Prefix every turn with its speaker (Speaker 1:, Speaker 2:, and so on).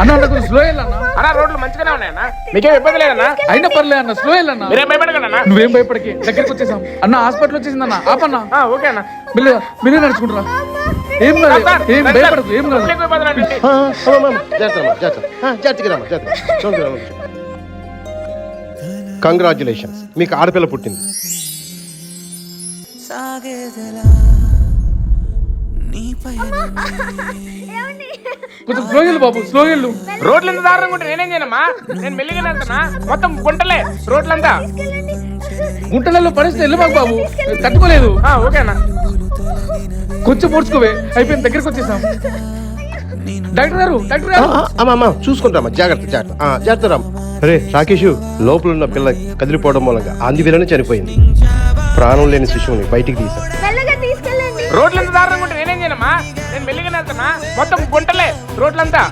Speaker 1: అన్న అన్న కొంచెం స్లో వెళ్ళన్నా?
Speaker 2: అన్న రోడ్లు మంచిగానే ఉన్నాయన్నా? మీకేం ఇబ్బంది లేదన్నా?
Speaker 1: అయినా పర్లే అన్న స్లో వెళ్ళన్నా?
Speaker 2: మీరేం భయపడకండి అన్న
Speaker 1: నువ్వేం భయపడకి దగ్గరికి వచ్చేసాం. అన్న హాస్పిటల్ వచ్చేసిందన్న ఆపన్నా?
Speaker 2: ఆ, ఓకే అన్న.
Speaker 1: మెల్లి మెల్లి నడుచుకుంటారా? ఏం కాదు ఏం భయపడదు ఏం కాదు.
Speaker 3: కంగ్రాచులేషన్స్ మీకు ఆడపిల్ల పుట్టింది.
Speaker 4: సాగేదెలా? నీపై
Speaker 1: కొంచెం స్లో వెళ్ళు బాబు స్లో వెళ్ళు.
Speaker 2: రోడ్లు ఎంత దారుణంగా ఉంటే నేనేం చేయనమ్మా? నేను మెల్లిగా మొత్తం గుంటలే రోడ్లంతా.
Speaker 1: గుంటలలో పరిస్థితి వెళ్ళు మాకు బాబు. తట్టుకోలేదు.
Speaker 2: ఆ, ఓకే అన్న.
Speaker 1: కొంచెం పూడ్చుకోవే. అయిపోయింది దగ్గరికి వచ్చేసాం. డాక్టర్ గారు డాక్టర్ గారు.
Speaker 3: అమ్మా చూసుకుంటామా జాగ్రత్త జాగ్రత్త. ఆ, జాగ్రత్త రామ్. అరే రాకేష్ లోపల ఉన్న పిల్ల కదిలిపోవడం మూలంగా ఆందివేలనే చనిపోయింది. ప్రాణం లేని శిశువుని బయటికి తీశాం
Speaker 5: మెల్లగా తీసుకెళ్ళండి.
Speaker 2: రోడ్లు ఎంత దారుణంగా ఉంటే నేనేం చేయనమ్మా? నేను మెల్లిగా మొత్తం గుంటలే. రోడ్లంతా